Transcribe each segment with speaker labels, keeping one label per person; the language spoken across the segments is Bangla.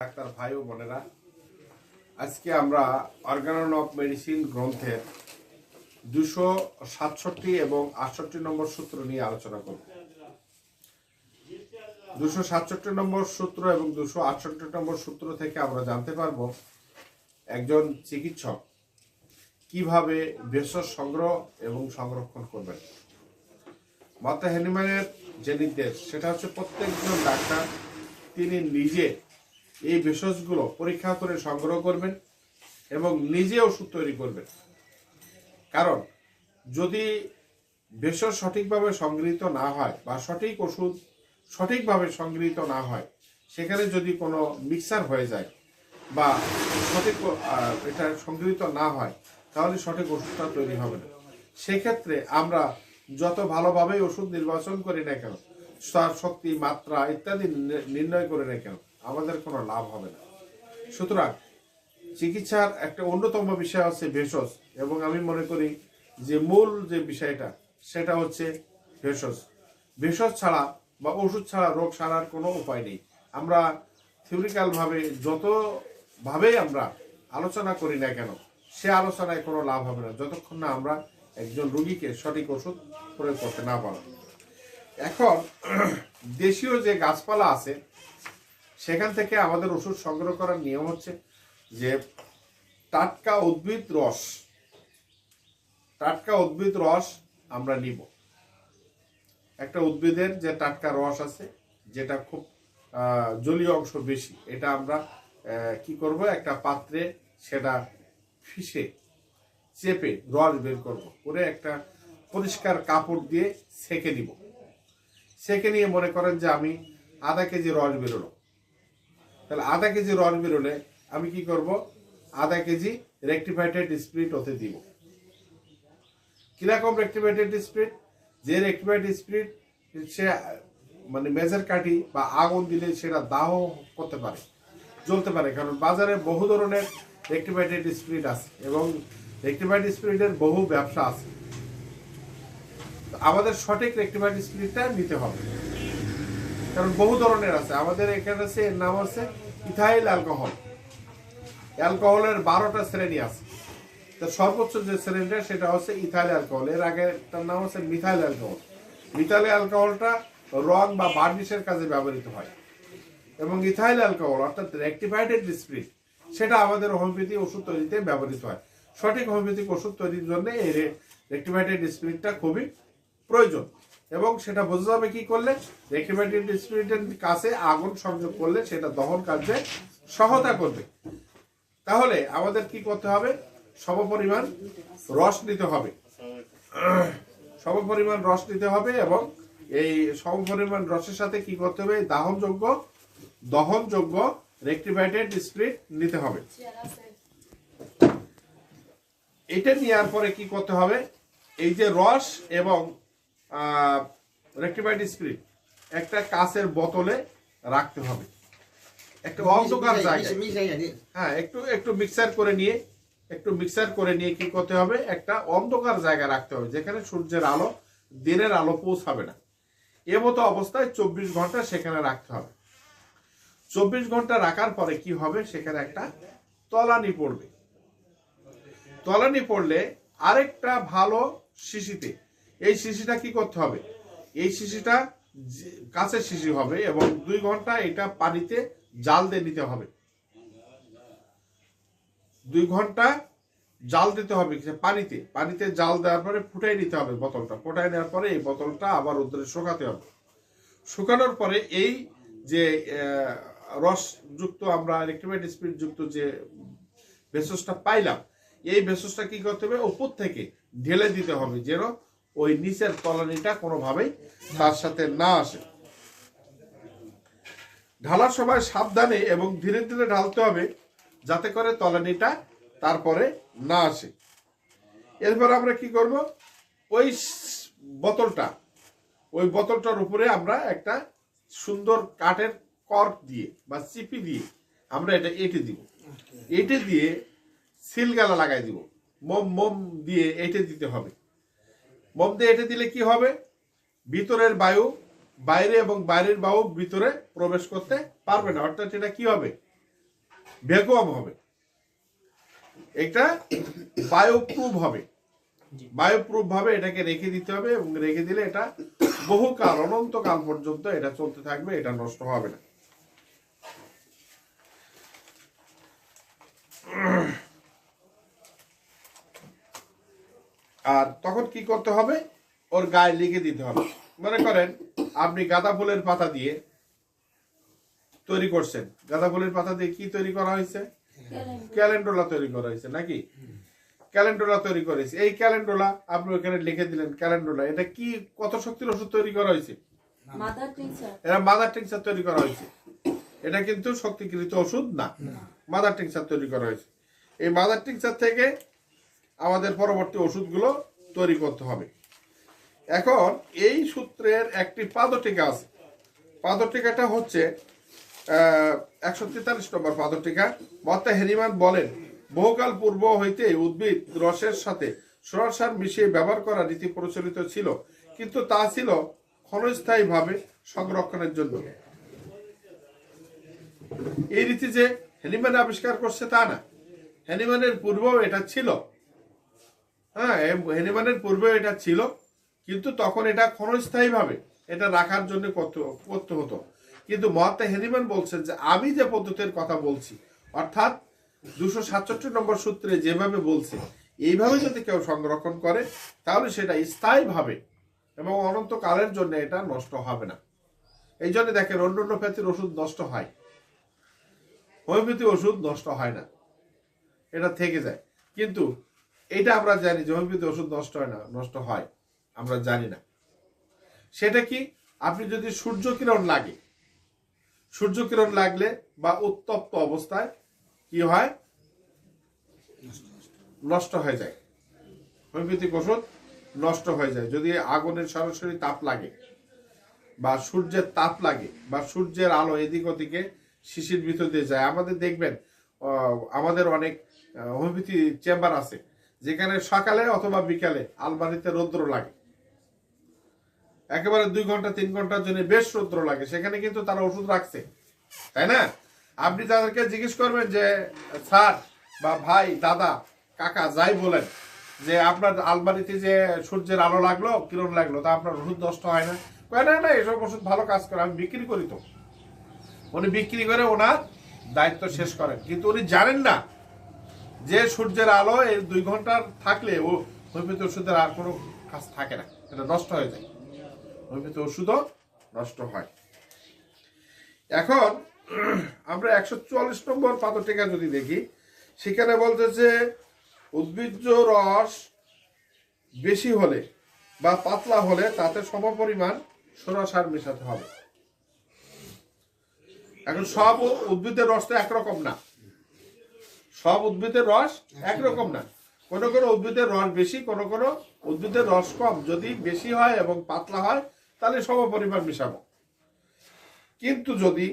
Speaker 1: ডাক্তার ভাই ও বোনেরা, আজকে আমরা অর্গানন অফ মেডিসিন গ্রন্থের দুশো সাতষট্টি এবং আটষট্টি নম্বর সূত্র নিয়ে আলোচনা করব। দুশো সাতষট্টি নম্বর সূত্র এবং দুশো আটষট্টি নম্বর সূত্র থেকে আমরা জানতে পারব একজন চিকিৎসক কীভাবে ভেষজ সংগ্রহ এবং সংরক্ষণ করবেন। মাতা হ্যানিম্যানের যে নির্দেশ, সেটা হচ্ছে প্রত্যেকজন ডাক্তার তিনি নিজে এই ভেষজগুলো পরীক্ষা করে সংগ্রহ করবেন এবং নিজে ওষুধ তৈরি করবেন। কারণ যদি ভেষজ সঠিকভাবে সংগৃহীত না হয় বা সঠিক ওষুধ সঠিকভাবে সংগৃহীত না হয়, সেখানে যদি কোনো মিক্সার হয়ে যায় বা সঠিক এটা সংগৃহীত না হয়, তাহলে সঠিক ওষুধটা তৈরি হবে না। সেক্ষেত্রে আমরা যত ভালোভাবে ওষুধ নির্বাচন করি না কেন তার শক্তি, মাত্রা ইত্যাদি নির্ণয় করে কেন? আমাদের কোনো লাভ হবে না। সুতরাং চিকিৎসার একটা অন্যতম বিষয় হচ্ছে ভেষজ এবং আমি মনে করি যে মূল যে বিষয়টা, সেটা হচ্ছে ভেষজ। ভেষজ ছাড়া বা ওষুধ ছাড়া রোগ সারার কোনো উপায় নেই। আমরা থিওরিক্যাল ভাবে যত ভাবেই আমরা আলোচনা করি না কেন, সে আলোচনায় কোনো লাভ হবে না, যতক্ষণ না আমরা একজন রুগীকে সঠিক ওষুধ প্রয়োগ করতে না পারব। এখন দেশীয় যে গাছপালা আছে, সেখান থেকে আমাদের ওষুধ সংগ্রহ করার নিয়ম হচ্ছে যে টাটকা উদ্ভিদ রস, টাটকা উদ্ভিদ রস আমরা নিব। একটা উদ্ভিদের যে টাটকা রস আছে, যেটা খুব জলীয় অংশ বেশি, এটা আমরা কি করব? একটা পাত্রে সেটা ফিসে চেপে রস বের করব। করে একটা পরিষ্কার কাপড় দিয়ে সেকে নিব। সেকে নিয়ে মনে করেন যে আমি আধা কেজি রস বেরোলো। তাহলে আধা কেজি রস বেরোলে আমি কি করব? আধা কেজি রেক্টিফাইটেড স্পিরিট ওতে দিব। কীরকম রেক্টিফাইটেড স্পিরিট যে রেক্টিফাইড স্পিরিট সে মানে মেজর কাঠি বা আগুন দিলে সেটা দাহ করতে পারে, জ্বলতে পারে। কারণ বাজারে বহু ধরনের রেক্টিফাইটেড স্পিরিট আছে এবং রেক্টিফাইড স্পিরিটের বহু ব্যবসা আছে। আমাদের সঠিক রেক্টিফাইড স্পিরিটটা নিতে হবে। কারণ বহু ধরনের আছে। আমাদের এখানে আছে, এর নাম আছে ইথাইল অ্যালকোহল। অ্যালকোহলের বারোটা শ্রেণি আছে। তো সর্বোচ্চ যে শ্রেণীটা, সেটা হচ্ছে ইথাইল অ্যালকোহল। এর আগে তার নাম হচ্ছে মিথাইল অ্যালকোহল। মিথাইল অ্যালকোহলটা রং বা বার্নিশের কাজে ব্যবহৃত হয়। এবং ইথাইল অ্যালকোহল, অর্থাৎ রেক্টিফাইডেড স্পিরিট সেটা আমাদের হোমিওপ্যাথি ওষুধ তৈরিতে ব্যবহৃত হয়। সঠিক হোমিওপ্যাথিক ওষুধ তৈরির জন্য এই রেক্টিফাইডেড স্পিরিটটা খুবই প্রয়োজন। এবং সেটা বোঝা যাবে কি করলে? কাছে আগুন সংযোগ করলে সেটা দহন কার্যে সহায়তা করবে। তাহলে আমাদের কি করতে হবে? সমপরিমাণ রস নিতে হবে। সমপরিমাণ রস নিতে হবে এবং এই সমপরিমাণ রসের সাথে কি করতে হবে? দাহনযোগ্য, দহনযোগ্য রেক্টিফাইডেড স্পিরিট নিতে হবে। এটা নেওয়ার পরে কি করতে হবে? এই যে রস এবং রেক্টিফাইড স্পিরিট একটা কাঁচের বোতলে রাখতে হবে। একটা অন্ধকার জায়গায়। হ্যাঁ একটু একটু মিক্সার করে নিয়ে একটু মিক্সার করে নিয়ে কি করতে হবে? একটা অন্ধকার জায়গা রাখতে হবে যেখানে সূর্যের আলো দিনের আলো পৌঁছাবে না। এ মতো অবস্থায় চব্বিশ ঘণ্টা সেখানে রাখতে হবে। চব্বিশ ঘণ্টা রাখার পরে কি হবে? সেখানে একটা তলানি পড়বে। তলানি পড়লে আরেকটা ভালো শিশিতে এই শিশিটা কি করতে হবে? এই শিশিটা কাঁচের শিশি হবে এবং দুই ঘণ্টা এটা পানিতে জাল দিয়ে নিতে হবে। দুই ঘণ্টা জাল দিতে হবে পানিতে। পানিতে জাল দেওয়ার পরে ফুটাই নিতে হবে বোতলটা। ফুটাই নেওয়ার পরে এই বোতলটা আবার রোদ্রে শুকাতে হবে। শুকানোর পরে এই যে রসযুক্ত আমরা রেক্টিফাইড স্পিরিট যুক্ত যে ভেষজটা পাইলাম, এই ভেষজটা কি করতে হবে? উপর থেকে ঢেলে দিতে হবে যেন ওই নিচের তলানিটা কোনোভাবেই তার সাথে না আসে। ঢালার সময় সাবধানে এবং ধীরে ধীরে ঢালতে হবে যাতে করে তলানিটা তারপরে না আসে। এরপর আমরা কি করব? ওই বোতলটা ওই বোতলটার উপরে আমরা একটা সুন্দর কাঠের কর্ক দিয়ে বা চিপি দিয়ে আমরা এটা এঁটে দিব। এঁটে দিয়ে সিলগালা লাগাই দিব। মোম মোম দিয়ে এঁটে দিতে হবে। মোম দিয়ে এঁটে দিলে কি হবে? ভিতরের বায়ু বাইরে এবং বাইরের বায়ু ভিতরে প্রবেশ করতে পারবে না। অর্থাৎ এটা কি হবে? ভ্যাকুয়াম হবে। এটা বায়োপ্রুফ হবে। বায়োপ্রুফ ভাবে এটাকে রেখে দিতে হবে এবং রেখে দিলে এটা বহুকাল অনন্তকাল পর্যন্ত এটা চলতে থাকবে এটা নষ্ট হবে না। আর তখন কি করতে হবে? ওর গায়ে লিখে দিতে হবে। মনে করেন আপনি গাঁদা ফুলের পাতা দিয়ে তৈরি করছেন। গাঁদা ফুলের পাতা দিয়ে কি তৈরি করা হয়েছে? ক্যালেন্ডোলা তৈরি করা হয়েছে নাকি? ক্যালেন্ডোলা তৈরি করেছে। এই ক্যালেন্ডোলা আপনি ওখানে লিখে দিলেন ক্যালেন্ডোলা। এটা কি কত শক্তির ওষুধ তৈরি করা হয়েছে? এটা মাদার টিংচার তৈরি করা হয়েছে। এটা কিন্তু শক্তিকৃত ওষুধ না। মাদার টিংচার তৈরি করা হয়েছে। এই মাদার টিংচার থেকে আমাদের পরবর্তী ওষুধগুলো তৈরি করতে হবে। এখন এই সূত্রের একটি পাদটিকা আছে। পাদটিকাটা হচ্ছে একশো তেতাল্লিশ নম্বর পাদটিকা। মত্তা হেরিমান বলেন, বহুকাল পূর্ব হইতে উদ্ভিদ রসের সাথে সরল সার মিশিয়ে ব্যবহার করা রীতি প্রচলিত ছিল, কিন্তু তা ছিল ক্ষণস্থায়ীভাবে সংরক্ষণের জন্য। এই রীতি যে হ্যানিম্যান আবিষ্কার করছে তা না। হ্যানিম্যানের পূর্বেও এটা ছিল। হ্যাঁ হ্যানিম্যানের পূর্বেও এটা ছিল, কিন্তু তখন এটা ক্ষণস্থায়ীভাবে এটা রাখার জন্য করতে হতো। কিন্তু মহাত্মা হেনিমান বলছেন যে, আমি যে পদ্ধতির কথা বলছি, অর্থাৎ দুশো সাতষট্টি নম্বর সূত্রে যেভাবে বলছে, এইভাবে যদি কেউ সংরক্ষণ করে, তাহলে সেটা স্থায়ীভাবে এবং অনন্তকালের জন্য এটা নষ্ট হবে না। এই জন্য দেখেন, অন্য অন্য প্যাথির ওষুধ নষ্ট হয়। হোমিওপ্যাথি ওষুধ নষ্ট হয় না। এটা থেকে যায়। কিন্তু এটা আমরা জানি যে হোমিওপ্যাথি ওষুধ নষ্ট হয় না, নষ্ট হয়। আমরা জানি না। সেটা কি? আপনি যদি সূর্য কিরণ লাগে সূর্য কিরণ লাগলে বা উত্তপ্ত অবস্থায় কি হয়? নষ্ট হয়ে যায়। হোমিওপ্যাথিক ওষুধ নষ্ট হয়ে যায়। যদি আগুনের সরাসরি তাপ লাগে বা সূর্যের তাপ লাগে বা সূর্যের আলো এদিক ওদিকে শিশির ভিতর দিয়ে যায়, আমাদের দেখবেন আমাদের অনেক হোমিওপ্যাথি চেম্বার আছে যেখানে সকালে অথবা বিকালে আলমারিতে রৌদ্র লাগে। একেবারে দুই ঘণ্টা, তিন ঘণ্টার জন্য বেশ রৌদ্র লাগে। সেখানে কিন্তু তারা ওষুধ রাখছে। তাই না? আপনি তাদেরকে জিজ্ঞেস করবেন যে, স্যার বা ভাই, দাদা, কাকা, যাই বলেন যে আপনার আলমারিতে যে সূর্যের আলো লাগল, কিরণ লাগল, তা আপনার ওষুধ নষ্ট হয় না? কয়, না না, এসব ওষুধ ভালো কাজ করে, আমি বিক্রি করি তো। উনি বিক্রি করে ওনার দায়িত্ব শেষ করেন। কিন্তু উনি জানেন না যে সূর্যের আলো এই দুই ঘণ্টার থাকলে ও হোমিওপ্যাথি ওষুধের আর কোনো কাজ থাকে না। এটা নষ্ট হয়ে যায়। হোমিওপ্যাথি ওষুধও নষ্ট হয়। এখন আমরা একশো চুয়াল্লিশ নম্বর পাদটিকা যদি দেখি, সেখানে বলতেছে, উদ্ভিজ্জ রস বেশি হলে বা পাতলা হলে তাতে সমপরিমাণ সোনা সার মেশাতে হবে। এখন সব উদ্ভিদের রস তো একরকম না। সব উদ্ভিদের রস একরকম না। কোনো কোনো উদ্ভিদের রস বেশি কোনো কোনো উদ্ভিদের রস কম। যদি বেশি হয় এবং পাতলা হয় তাহলে সম পরিমাণ মিশাবো। কিন্তু যদি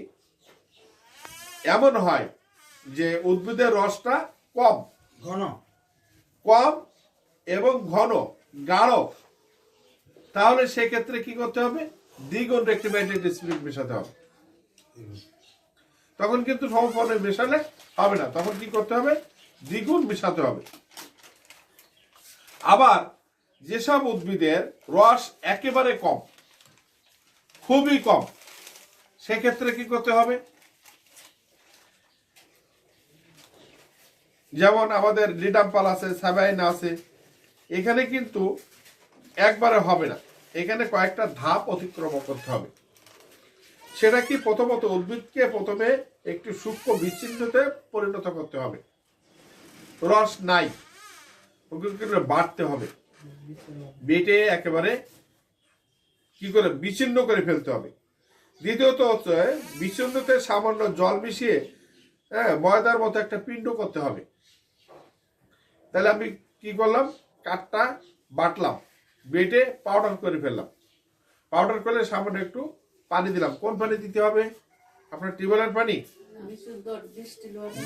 Speaker 1: এমন হয় যে উদ্ভিদের রসটা কম
Speaker 2: ঘন।
Speaker 1: কম এবং ঘন গাঢ় তাহলে সেক্ষেত্রে কি করতে হবে? দ্বিগুণ রেক্টিমাইটেড স্পিরিট মেশাতে হবে। তখন কিন্তু সমপর্ণে মেশালে হবে না। তখন কি করতে হবে? দ্বিগুণ মেশাতে হবে। আবার যেসব উদ্ভিদের রস একেবারে কম, খুবই কম, সেক্ষেত্রে কি করতে হবে? যেমন আমাদের লিডাম্পাল আছে সাবাইন আছে, এখানে কিন্তু একবারে হবে না। এখানে কয়েকটা ধাপ অতিক্রম করতে হবে। সেটা কি প্রথমত উদ্ভিদকে প্রথমে একটু সূক্ষ্ম বিচ্ছিন্নতে পরিণত করতে হবে? রস নাই। ওকে বাড়তে হবে। বেটে একেবারে কি করে? বিচ্ছিন্ন করে ফেলতে হবে। দ্বিতীয়ত হচ্ছে, বিচ্ছিন্নতে সামান্য জল মিশিয়ে হ্যাঁ ময়দার মতো একটা পিণ্ড করতে হবে। তাহলে আমি কি করলাম? কাঠটা বাটলাম। বেটে পাউডার করে ফেললাম। পাউডার করলে সামান্য একটু পানি দিলাম। কোন পানি দিতে হবে? আপনার টিউবওয়েলের পানি?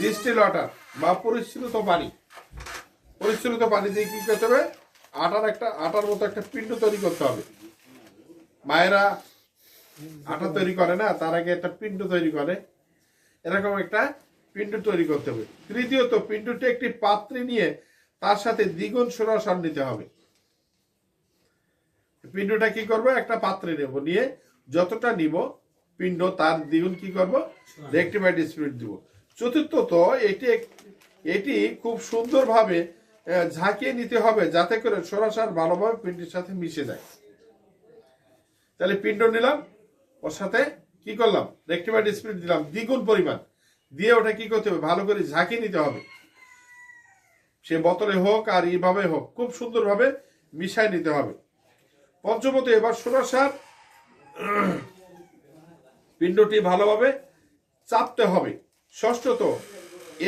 Speaker 1: ডিস্টিল ওয়াটার বা পরিচ্ছন্নত পানি। পরিচ্ছন্নত পানি দিয়ে কি করতে হবে? আটার একটা আটার মতো একটা পিণ্ড তৈরি করতে হবে। মায়েরা আটা তৈরি করে না তার আগে একটা পিণ্ড তৈরি করে। এরকম একটা পিণ্ড তৈরি করতে হবে। তৃতীয়ত পিণ্ডটি একটি পাত্রে নিয়ে তার সাথে দ্বিগুণ সরাসর নিতে হবে। পিণ্ডটা কি করব? একটা পাত্রে নেব। নিয়ে যতটা নিব পিণ্ড তার দ্বিগুণ কি করব? রেক্টিফাইড স্পিরিট দিব। চতুর্থত এটি এটি খুব সুন্দরভাবে ঝাঁকিয়ে নিতে হবে যাতে করে সরাসর ভালোভাবে পিণ্ডের সাথে মিশে যায়। তাহলে পিণ্ড নিলাম ওর সাথে কি করলাম? রেক্টিফাইড স্পিরিট দিলাম দ্বিগুণ পরিমাণ। দিয়ে ওটা কি করতে হবে? ভালো করে ঝাঁকিয়ে নিতে হবে। সে বোতলে হোক আর এইভাবে হোক খুব সুন্দরভাবে মিশাই নিতে হবে। পঞ্চমত এবার সরাসার পিণ্ডটি ভালোভাবে চাপতে হবে। ষষ্ঠত,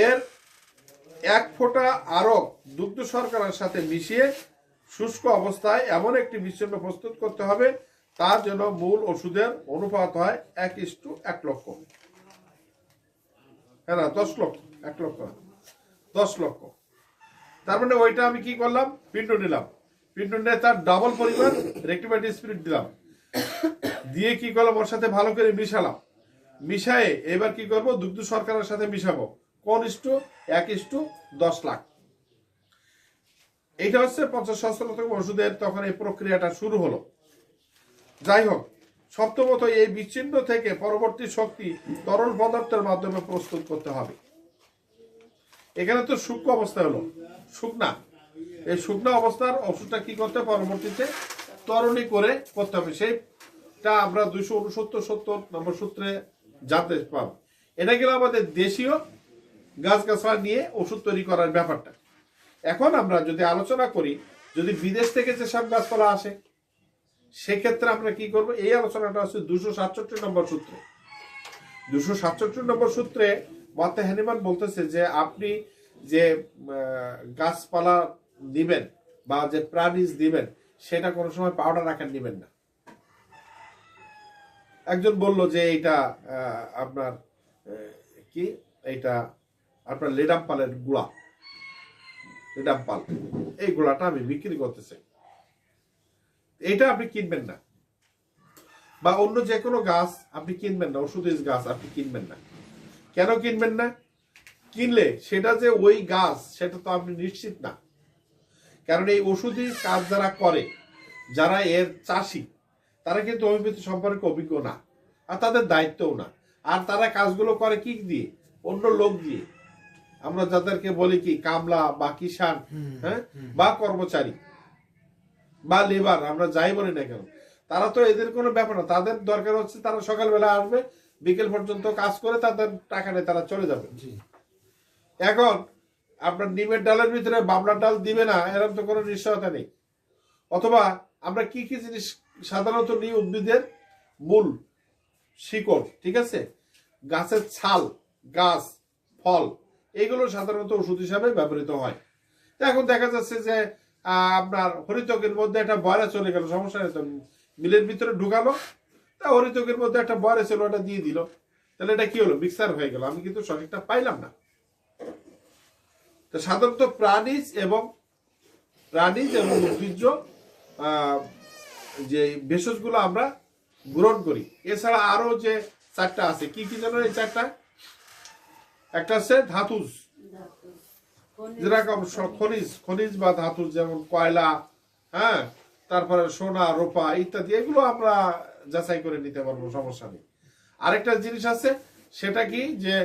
Speaker 1: এর এক ফোঁটা আরক দুগ্ধ শর্করার সাথে মিশিয়ে শুষ্ক অবস্থায় এমন একটি মিশ্রণ প্রস্তুত করতে হবে, তার জন্য মূল ওষুধের অনুপাত হয় এক ইস্টু এক লক্ষ। হ্যাঁ না, দশ লক্ষ, এক লক্ষ দশ লক্ষ। তার মানে ওইটা আমি কি করলাম? পিণ্ড নিলাম। পিণ্ড নিয়ে তার ডাবল পরিমাণ রেক্টিফাইড স্পিরিট দিলাম। দিয়ে কি করলাম? ওর সাথে ভালো করে মিশালাম। মিশায়ে এবার কি করব? দুগ্ধ সরকারের সাথে মিশাবো। কোন ইস্টু এক ইস্টু দশ লাখ। এইটা হচ্ছে পঞ্চাশ সহস্রতম ওষুধের তখন এই প্রক্রিয়াটা শুরু হলো। যাই হোক সপ্তমত এই বিচ্ছিন্ন থেকে পরবর্তী শক্তি তরল পদার্থের মাধ্যমে প্রস্তুত করতে হবে। এখানে তো সূক্ষ্ম অবস্থা হলো। শুকনা এই শুকনা অবস্থার ওষুধটা কি করতে? পরবর্তীতে তরণী করে করতে হবে। সেইটা আমরা দুইশো উনসত্তর, সত্তর নম্বর সূত্রে জানতে পাব। এটা গেল আমাদের দেশীয় গাছগাছলা নিয়ে ওষুধ তৈরি করার ব্যাপারটা। এখন আমরা যদি আলোচনা করি, যদি বিদেশ থেকে যেসব গাছপালা আসে, সেক্ষেত্রে আমরা কি করব? এই আলোচনাটা হচ্ছে দুশো সাতষট্টি নম্বর সূত্রে। দুশো সাতষট্টি নম্বর সূত্রে মাতে হ্যানিমান বলতেছে যে আপনি যে গাছপালা দিবেন বা যে প্রাণীজ দিবেন, সেটা কোনো সময় পাউডার আকার দিবেন না। একজন বলল যে এটা আপনার কি? এটা আপনার লেডাম পালের গুড়া। লেডাম পাল। এই গুড়াটা আমি বিক্রি করতে চাই এটা আপনি কিনবেন না। বা অন্য যে কোনো গাছ আপনি কিনবেন না ওষুধের গাছ আপনি কিনবেন না। কেন কিনবেন না? কিনলে সেটা যে ওই গাছ, সেটা তো আপনি নিশ্চিত না। কারণ এই ওষুধি কাজ যারা করে, যারা এর চাষি তারা কিন্তু হোমিওপ্যাথি সম্পর্কে অভিজ্ঞ না আর তাদের দায়িত্বও না। আর তারা কাজগুলো করে কি দিয়ে? অন্য লোক দিয়ে। আমরা যাদেরকে বলি কি কামলা বা কিষান হ্যাঁ? বা কর্মচারী বা লেবার আমরা যাই বলি না কেন। তারা তো এদের কোনো ব্যাপার না। তাদের দরকার হচ্ছে তারা সকালবেলা আসবে বিকেল পর্যন্ত কাজ করে তাদের টাকা নেই তারা চলে যাবে। এখন আপনার নিমের ডালের ভিতরে বাবলার ডাল দিবে না এরকম তো কোনো নিশ্চয়তা নেই। অথবা আমরা কি কি জিনিস সাধারণত নিই উদ্ভিদের মূল শিকড়, ঠিক আছে? গাছের ছাল, গাছ, ফল, এগুলো সাধারণত ওষুধ হিসাবে ব্যবহৃত হয়। তো এখন দেখা যাচ্ছে যে আপনার হরিতকের মধ্যে একটা বয়রা চলে গেল, সমস্যা নেই তো, মিলের ভিতরে ঢুকালো, তা হরিতকের মধ্যে একটা বয়রা ছিল, ওটা দিয়ে দিল। তাহলে এটা কি হলো? মিক্সার হয়ে গেল। আমি কিন্তু সঠিকটা পাইলাম না। সাধারণত প্রাণীজ এবং প্রাণীজ এবং উদ্ভিজ্জ যে ভেষজগুলো আমরা গ্রহণ করি। এছাড়া আরও যে চারটা আছে, কি কি জানো এই চারটা? একটা আছে ধাতুজ। যেরকম খনিজ খনিজ বা ধাতু যেমন কয়লা হ্যাঁ তারপরে সোনা, রোপা ইত্যাদি, এগুলো আমরা যাচাই করে নিতে পারব, সমস্যা নেই। আরেকটা জিনিস আছে, সেটা কি যে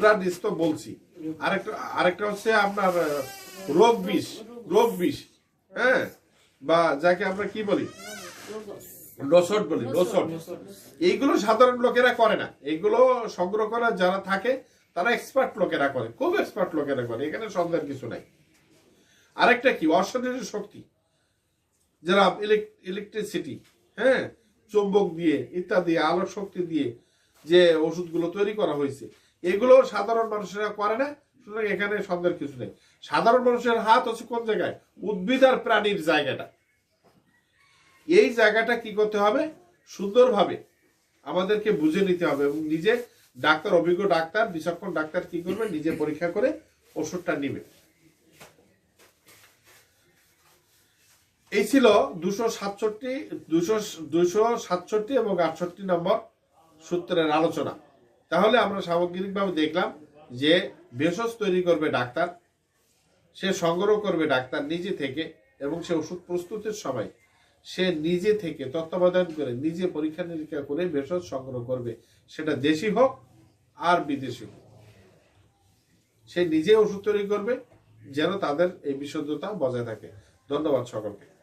Speaker 3: প্রাণীজ
Speaker 1: তো বলছি। আরেকটা আরেকটা হচ্ছে আপনার রোগ বিষ রোগ বিষ হ্যাঁ বা যাকে আমরা কি বলি? লোসট বলি লোসট এইগুলো সাধারণ লোকেরা করে না। এইগুলো সংগ্রহ করা যারা থাকে তারা এক্সপার্ট লোকেরা করে খুব এক্সপার্ট লোকেরা করে এখানে সন্দেহের কিছু নাই। আরেকটা কি? অশরীরের শক্তি। যারা ইলেকট্রিসিটি হ্যাঁ? চুম্বক দিয়ে ইত্যাদি আলোর শক্তি দিয়ে যে ওষুধগুলো তৈরি করা হয়েছে এগুলো সাধারণ মানুষেরা করে না। সুতরাং এখানে সন্দেহের কিছু নেই। সাধারণ মানুষের হাত হচ্ছে কোন জায়গায়? উদ্ভিদ আর প্রাণীর জায়গাটা। এই জায়গাটা কি করতে হবে? সুন্দরভাবে আমাদেরকে বুঝে নিতে হবে এবং নিজে ডাক্তার, অভিজ্ঞ ডাক্তার, বিচক্ষণ ডাক্তার কি করবে? নিজে পরীক্ষা করে ওষুধটা নিবে। এই ছিল দুশো সাতষট্টি, দুশো দুশো সাতষট্টি এবং আটষট্টি নম্বর সূত্রের আলোচনা। তাহলে আমরা সামগ্রিকভাবে দেখলাম যে ভেষজ তৈরি করবে ডাক্তার, সে সংগ্রহ করবে ডাক্তার নিজে থেকে এবং সে ওষুধ প্রস্তুতের সময় সে নিজে থেকে তত্ত্বাবধান করে নিজে পরীক্ষা নিরীক্ষা করে ভেষজ সংগ্রহ করবে। সেটা দেশি হোক আর বিদেশি হোক। সে নিজে ওষুধ তৈরি করবে যেন তাদের এই বিশুদ্ধতা বজায় থাকে। ধন্যবাদ সকলকে।